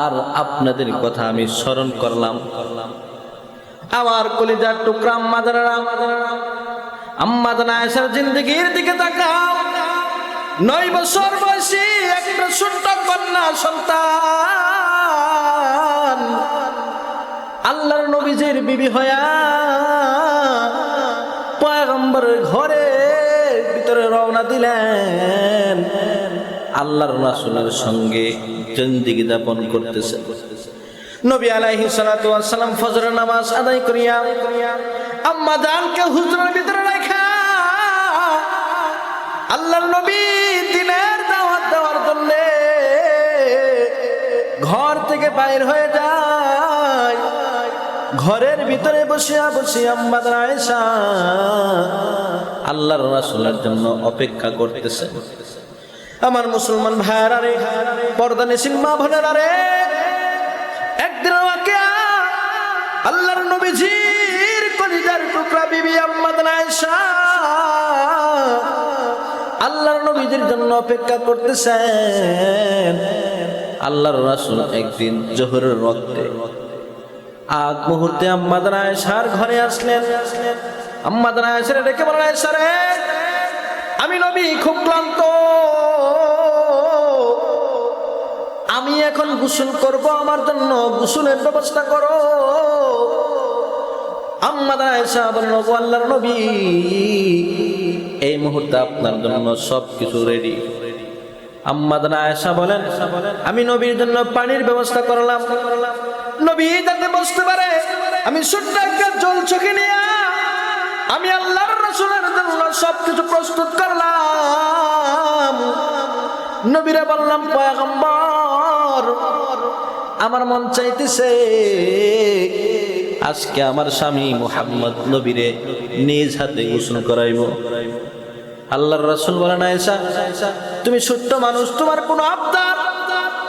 আর আপনাদের কথা আমি স্মরণ করলাম। আমার কলিজার টুকরা আম্মাদারা আম্মাদান আয়েশার জিন্দগির দিকে তাকাও। নয় বছর বয়সী একটা কন্যা সন্তান। আল্লাহর নবীজির বিবি হয়া পয়গম্বরের ঘরে ভিতরে রওনা দিলেন। আল্লাহর রাসূলের সঙ্গে জিন্দিগি যাপন করতেছে। নবী আলাইহি সালাতু ওয়াসসালাম ফজরের নামাজ আদায় করিয়া, আম্মা জানকে হুজুরের ভিতরে রাখা আল্লাহর নবী দিনের দাওয়াত দেওয়ার জন্য ঘর থেকে বাইর হয়ে যায় ঘরের ভিতরে বসিয়া বসিয়া আম্মাদার আয়েশা আল্লাহর রাসূলের জন্য অপেক্ষা করতেছে। আমার মুসলমান ভাইয়ারা রে, পর্দা নিসিন মা বোনেরা রে, একদিন আমাকে আল্লাহর নবীজির কলিজার টুকরা বিবি আম্মাদার আয়েশা আল্লাহর নবীদের জন্য অপেক্ষা করতেছেন। আল্লাহর রাসূল একদিন জোহরের রক্তে আগ মুহূর্তে আম্মাদান আয়েশার ঘরে আসলেন। আম্মাদান আয়েশার ডেকে বলেন আয়েশা রে আমি নবী, খুব ক্লান্ত। আমি এখন গোসল করব, আমার জন্য গোসলের ব্যবস্থা করো। আম্মাদান আয়েশা বলেন ওগো আল্লাহর নবী, এই মুহূর্তে আপনার জন্য সব কিছু রেডি আম্মাদান আয়েশা বলেন, আমি নবীর জন্য পানির ব্যবস্থা করলাম। নবী যাতে বসতে পারে, আমি ছোট্ট একটা জল চোখে নিয়ে, আমি আল্লাহর রাসূলের জন্য সবকিছু প্রস্তুত করলাম। নবীরা বললাম, পয়গম্বর, আমার মন চাইতেছে আজকে আমার স্বামী মোহাম্মদ নবীরে নিজ হাতে গোসল করাইব। আল্লাহর রাসূল বলেন, আয়েশা, তুমি ছোট্ট মানুষ, তোমার কোনো আবদার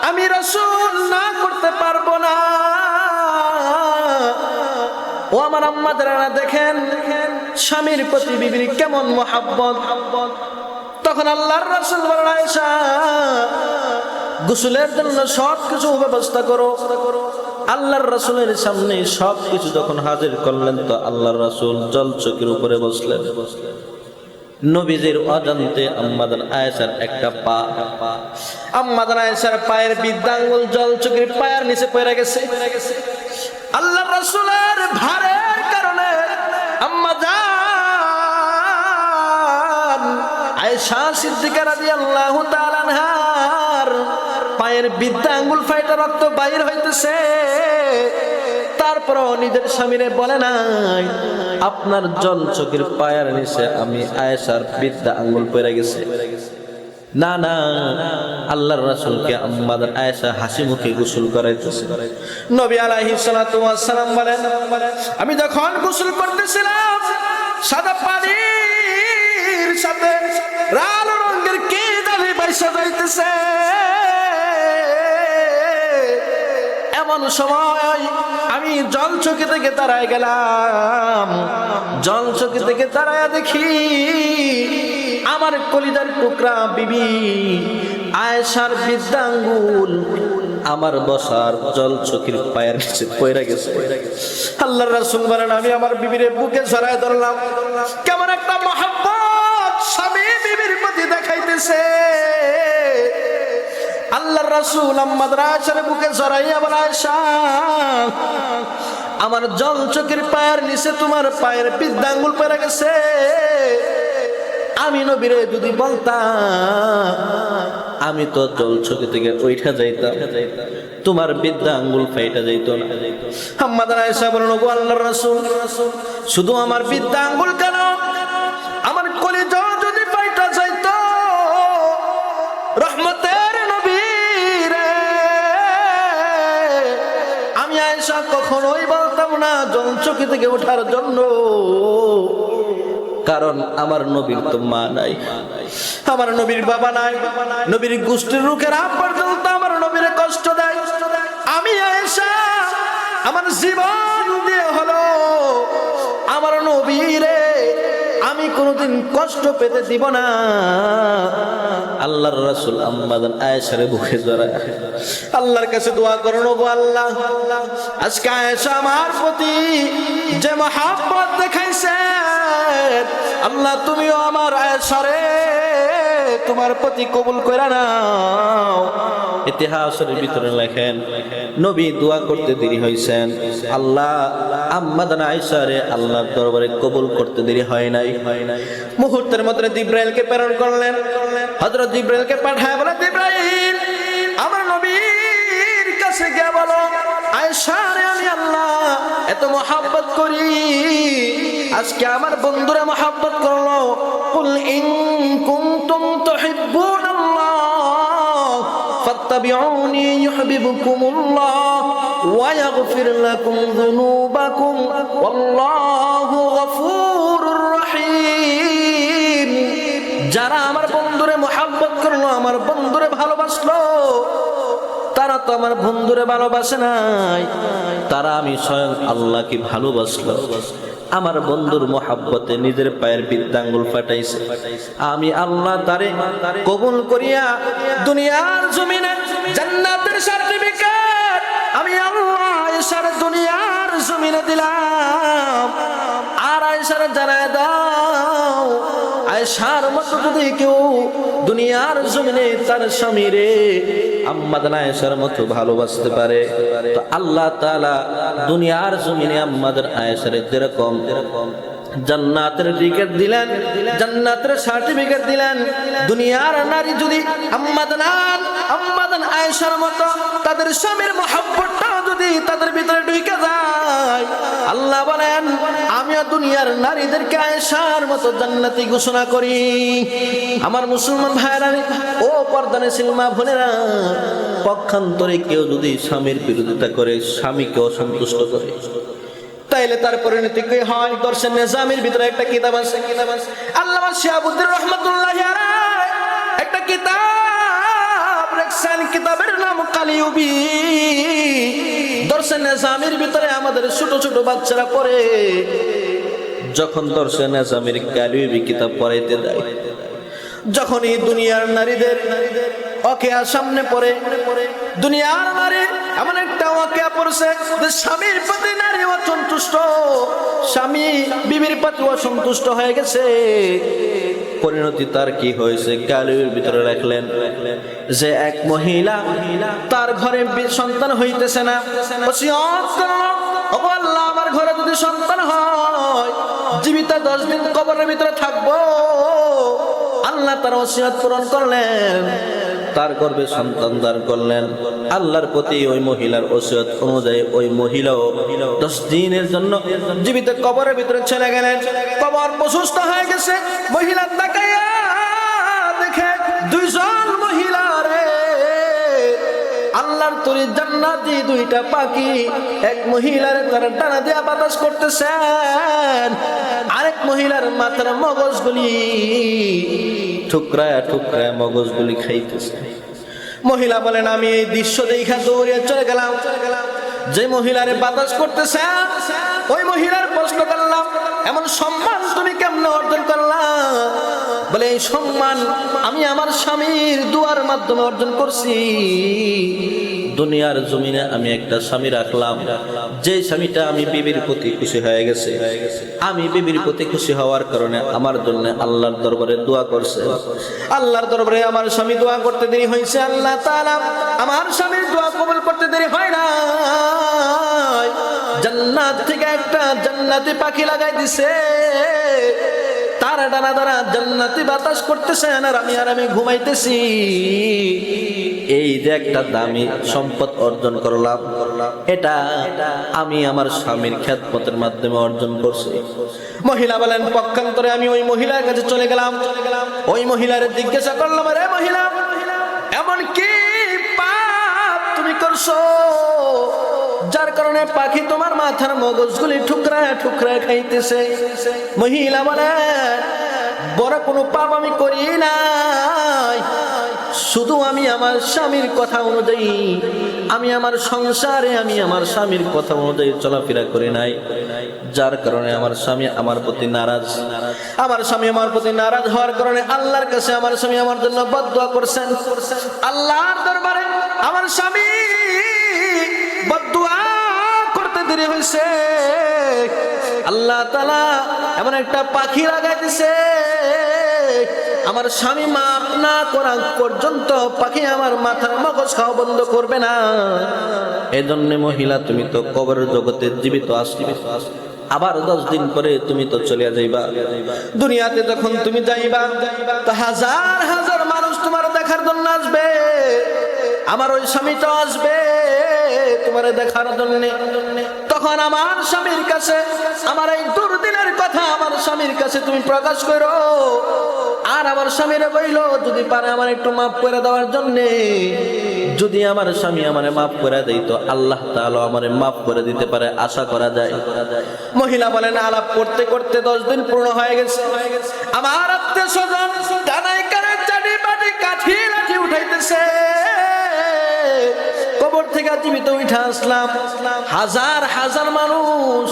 আমি রাসূল না করতে পারব না। ও আমার আম্মা যারা দেখেন, স্বামীর প্রতি বিবির কেমন মোহাব্বত। তখন আল্লাহর রাসূল গোসলের জন্য সব কিছু ব্যবস্থা করো। আল্লাহর রাসূলের সামনে সব কিছু যখন হাজির করলেন, তো আল্লাহর রাসূল জল চকির উপরে বসলেন। নবীজির অজান্তে আম্মাদান আয়েশার একটা পা। আম্মাদান আয়েশার পায়ের বিদ্যাঙ্গুল জল চোখের পায়ের নিচে পড়ে গেছে। আল্লাহ রাসূলের ভারের কারণে আম্মা জান আয়েশা সিদ্দিকা রাদিয়াল্লাহু তাআলা আনহার পায়ের বিদ্যা আঙ্গুল ফাইটা রক্ত বাইর হইতেছে। তারপরও নিজের স্বামীরে বলে নাই, আপনার জল চোখের পায়ের নিচে আমি আয়েশার বিদ্যা আঙ্গুল পড়ে গেছে। না না, আল্লাহর রাসূলকে আয়েশা হাসি মুখে গোসল করাইতেছে। নবী আলাইহিস সালাতু ওয়াস সালাম বলেন, আমি যখন গোসল করতেছিলাম, সাদা পানির সাথে লাল রঙের কি জানি বাইসা যাইতেছে। এমন সময় আমি জল চোখে থেকে দাঁড়ায় গেলাম। জল চোখে থেকে দাঁড়ায় দেখি আমার কলিদার টুকরা বিবি, আয়েশার বিদ্যাঙ্গুল আমার বসার জল চোখের পায়ের নিচে পয়রা গেছে। আল্লাহ রাসূল বলেন, আমি আমার বিবিরে বুকে জড়ায় ধরলাম। কেমন একটা মহাব্বত স্বামী বিবির প্রতি দেখাইতেছে। আল্লাহর রাসূল আম্মাদ রাশার বুকে জড়াইয়া বলে, আয়েশা, আমার জল চোখের পায়ের নিচে তোমার পায়ের বিদ্যাঙ্গুল পড়ে গেছে। আমি নবীরে যদি বলতাম, আমি তো জল চোখে থেকে ওইটা যাইতাম। তোমার বিদ্যা আঙ্গুল ফাইটা যাইত না। আম্মাদার আয়েশা বলেন ওগো আল্লাহর রাসূল, শুধু আমার বিদ্যা আঙ্গুল না জল চোখে থেকে ওঠার জন্য। কারণ আমার নবীর তো মা নাই। আমার নবীর বাবা নাই। নবীর গোষ্ঠীর রুখের আপ পর্যন্ত আমার নবীর কষ্ট দেয়। আমি আমার জীবন দিয়ে হলো। আমার নবীরে কোনোদিন কষ্ট পেতে দিব না। আল্লাহর রাসুল আম্মাদান আয়েশারে বুকে জড়ায় আল্লাহর কাছে দোয়া করুন গো আল্লাহ। আজকে আয়েশা আমার প্রতি যে মহাব্বত দেখাইছে আল্লাহ তুমিও আমার আয়েশারে তোমার প্রতি কবুল করে নাও। ইতিহাসের ভিতরে লেখেন, নবী দোয়া করতে দেরি হয়েছেন আল্লাহ আম্মাদান আল্লাহর দরবারে কবুল করতে দেরি হয় নাই। মুহূর্তের মধ্যে জিব্রাইলকে প্রেরণ করলেন। হযরত জিব্রাইলকে পাঠায় বলে, জিব্রাইল, আমার নবীর কাছে গিয়ে বলো, আয়েশারে আমি আল্লাহ এত মহাব্বত করি। আজকে আমার বন্ধুরা মহাব্বত করল। কুল ইন কুনতুম তুহিব্বুনাল্লাহ فاتبعوني يحببكم الله ويغفر لكم ذنوبكم والله غفور رحيم যারা আমার বন্ধুরে মোহাব্বত করলো আমার বন্ধুরে ভালোবাসলো তারা তো আমার বন্ধুরে ভালোবাসে নাই তারা আমি স্বয়ং আল্লাহকে ভালোবাসলো আমার বন্ধুর মোহাব্বতে নিজের পায়ের বৃদ্ধাঙ্গুল ফাটাইছে। আমি আল্লাহ তারে কবুল করিয়া দুনিয়ার জমিনে জান্নাতের সার্টিফিকেট আমি আল্লাহ এসার দুনিয়ার জমিনে দিলাম। আর আয়সার জানায় দাও আয়সার মতো যদি কেউ দুনিয়ার জমিনে তার স্বামীরে আম্মাদান আয়েশার মতো ভালোবাসতে পারে। তো আল্লাহ তাআলা দুনিয়ার জমিনে আম্মাদান আয়েশার যেরকম জান্নাতের টিকিট দিলেন, জান্নাতের সার্টিফিকেট দিলেন। দুনিয়ার নারী যদি আম্মাদান আম্মাদান আয়েশার মতো, তাদের স্বামীর মহাব্বতটা যদি তাদের ভিতরে ঢুকে যায়, আল্লাহ বলেন, আমিও দুনিয়ার নারীদেরকে আয়েশার মতো জান্নাতি ঘোষণা করি। আমার মুসলমান ভাইরা ও পর্দানে সিলমা বোনেরা, পক্ষান্তরে কেউ যদি স্বামীর বিরোধিতা করে, স্বামীকে অসন্তুষ্ট করে। তাইলে তার পরিণতি কি হয়? দর্শন নিজামের ভিতরে একটা কিতাব আছে। কিতাব আছে আল্লামা শিহাবুদ্দিন রহমতুল্লাহ একটা কিতাব রেখছেন, কিতাবের নাম কালিউবি। দর্শন নিজামের ভিতরে আমাদের ছোট ছোট বাচ্চারা পড়ে। যখন দর্শন নিজামের কালিউবি কিতাব পড়াইতে দেয় যখন এই দুনিয়ার নারীদের অকেয়া সামনে পড়ে। দুনিয়ার নারী এমন একটা অকেয়া পড়ছে যে স্বামীর প্রতি নারী অসন্তুষ্ট। স্বামী বিবির প্রতি অসন্তুষ্ট হয়ে গেছে। পরিণতি তার কি হয়েছে কালির ভিতরে রাখলেন। যে এক মহিলা তার ঘরে সন্তান হইতেছে না। আমার ঘরে যদি সন্তান হয়, জীবিত দশ দিন কবরের ভিতরে থাকব। আল্লাহ তার ওসিয়ত পূরণ করলেন। তার গর্বে সন্তান দান করলেন। আল্লাহর প্রতি ওই মহিলার ওসিয়ত অনুযায়ী ওই মহিলাও দশ দিনের জন্য জীবিত কবরের ভিতরে চলে গেলেন। কবর প্রশস্ত হয়ে গেছে। মহিলা তাকাইয়া দেখে দুইজন মহিলা রে। আল্লাহর তরি জান্নাতি দুইটা পাখি। এক মহিলার তারা টানা দিয়া বাতাস করতেছেন। আরেক মহিলার মাথার মগজগুলি ঠুকরায় ঠুকরায় মগজগুলি খাইতেছে। মহিলা বলেন, আমি এই দৃশ্য দেখা দৌড়িয়ে চলে গেলাম। যে মহিলারে বাতাস করতেছে, ওই মহিলার প্রশ্ন করলাম, এমন সম্মান তুমি কেমন অর্জন করলাম বলে, এই সম্মান আমি আমার স্বামীর দুয়ার মাধ্যমে অর্জন করছি। দুনিয়ার জমিনে আমি একটা স্বামী রাখলাম। যে স্বামীটা আমি বিবির প্রতি খুশি হয়ে গেছে। আমি বিবির প্রতি খুশি হওয়ার কারণে আমার জন্য আল্লাহর দরবারে দোয়া করছে। আল্লাহর দরবারে আমার স্বামী দোয়া করতে দেরি হয়েছে। আল্লাহ তাআলা আমার স্বামীর দোয়া কবুল করতে দেরি হয় না জান্নাত থেকে একটা জান্নাতি পাখি লাগাই দিছে। তারা ডানা দ্বারা জান্নাতি বাতাস করতেছেন আর আমি আর আমি ঘুমাইতেছি। এই যে একটা দামি সম্পদ অর্জন করলাম, এটা আমি আমার স্বামীর খ্যাতপথের মাধ্যমে অর্জন করছি। মহিলা বলেন, পক্ষান্তরে আমি ওই মহিলার কাছে চলে গেলাম। ওই মহিলার জিজ্ঞাসা করলাম, আরে মহিলা, এমন কি পাপ তুমি করছ? যার কারণে পাখি তোমার মাথার মগজগুলি ঠুকরায় ঠুকরায় খাইতেছে। মহিলা বলে, বড় কোনো পাপ আমি করি নাই। শুধু আমি আমার স্বামীর কথা অনুযায়ী, আমি আমার সংসারে আমি আমার স্বামীর কথা অনুযায়ী চলাফেরা করি নাই। যার কারণে আমার স্বামী আমার প্রতি নারাজ। আমার স্বামী আমার প্রতি নারাজ হওয়ার কারণে আল্লাহর কাছে আমার স্বামী আমার জন্য বদুয়া করছেন। আল্লাহর দরবারে আমার স্বামী দেরি হয়েছে আল্লাহ তালা এমন একটা পাখি লাগাই দিছে। আমার স্বামী মাপ না করা পর্যন্ত পাখি আমার মাথার মগজ খাওয়া বন্ধ করবে না। এই জন্য মহিলা, তুমি তো কবরের জগতে জীবিত আসবে আবার দশ দিন পরে তুমি তো চলে যাইবা। দুনিয়াতে যখন তুমি যাইবা, তো হাজার হাজার মানুষ তোমার দেখার জন্য আসবে। আমার ওই স্বামীটা আসবে তোমার দেখার জন্য। তখন আমার স্বামীর কাছে, আমার এই দুর্দিনের কথা আমার স্বামীর কাছে তুমি প্রকাশ করো। আর আমার স্বামীরে বইল, যদি পারে আমার একটু মাফ করে দেওয়ার জন্য। যদি আমার স্বামী আমারে মাফ করে দেয়, তো আল্লাহ তাআলা আমারে মাফ করে দিতে পারে, আশা করা যায়। মহিলা বলেন, আলাপ করতে করতে দশ দিন পূর্ণ হয়ে গেছে। আমার আত্মীয় স্বজন চাটি বাটি কাঠি লাঠি উঠাইতেছে। কবর থেকে জীবিত উঠে আসলাম। হাজার হাজার মানুষ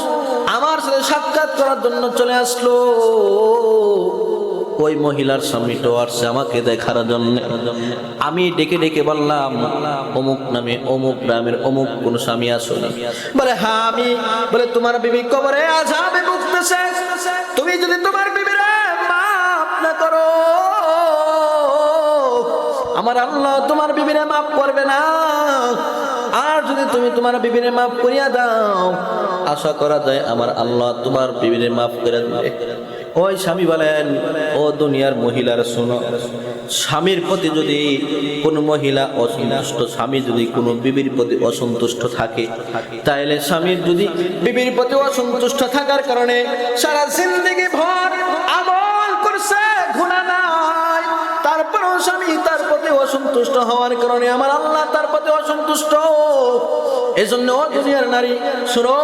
আমার সাথে সাক্ষাৎ করার জন্য চলে আসলো। ওই মহিলার স্বামীটাও আসছে আমাকে দেখার জন্য। আমি ডেকে ডেকে বললাম, অমুক নামে অমুক গ্রামের অমুক কোন স্বামী আসনি। বলে হ্যাঁ আমি। বলে, তোমার বিবি কবরে আজাবে ভুগতেছে। তুমি যদি তোমার বিবিরে মাফ না করো, আমার আল্লাহ তোমার করবে না। আর যদি তুমি তোমার বিবিরে মাফ করিয়া দাও, আশা করা যায় আমার আল্লাহ তোমার বিবিরে মাফ করে ওই স্বামী বলেন, ও দুনিয়ার মহিলার শুনো, স্বামীর প্রতি যদি কোনো মহিলা অসন্তুষ্ট, স্বামী যদি কোনো বিবির প্রতি অসন্তুষ্ট থাকে, তাইলে স্বামীর যদি বিবির প্রতি অসন্তুষ্ট থাকার কারণে সারা জিন্দগি ভর অসন্তুষ্ট হওয়ার কারণে আমার আল্লাহ তার প্রতি অসন্তুষ্ট। এই জন্য দুনিয়ার নারী, শুনো,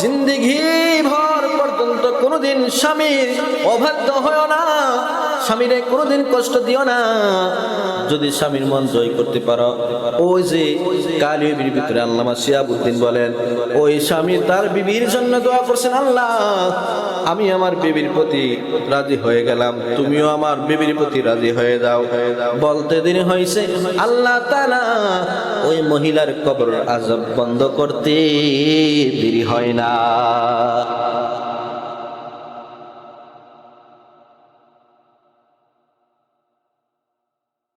জিন্দিগি ভর পর্যন্ত কোনোদিন স্বামীর অবাধ্য হয় না। স্বামীরে কোনোদিন কষ্ট দিও না। যদি স্বামীর মন জয় করতে পারো, ওই যে কালিবির ভিতরে আল্লামা শিয়াবুদ্দিন বলেন, ওই স্বামী তার বিবির জন্য দোয়া করছেন, আল্লাহ, আমি আমার বিবির প্রতি রাজি হয়ে গেলাম, তুমিও আমার বিবির প্রতি রাজি হয়ে যাও। বলতে দিন হয়েছে, আল্লাহ তালা ওই মহিলার কবর আজব বন্ধ করতে দেরি হয় না।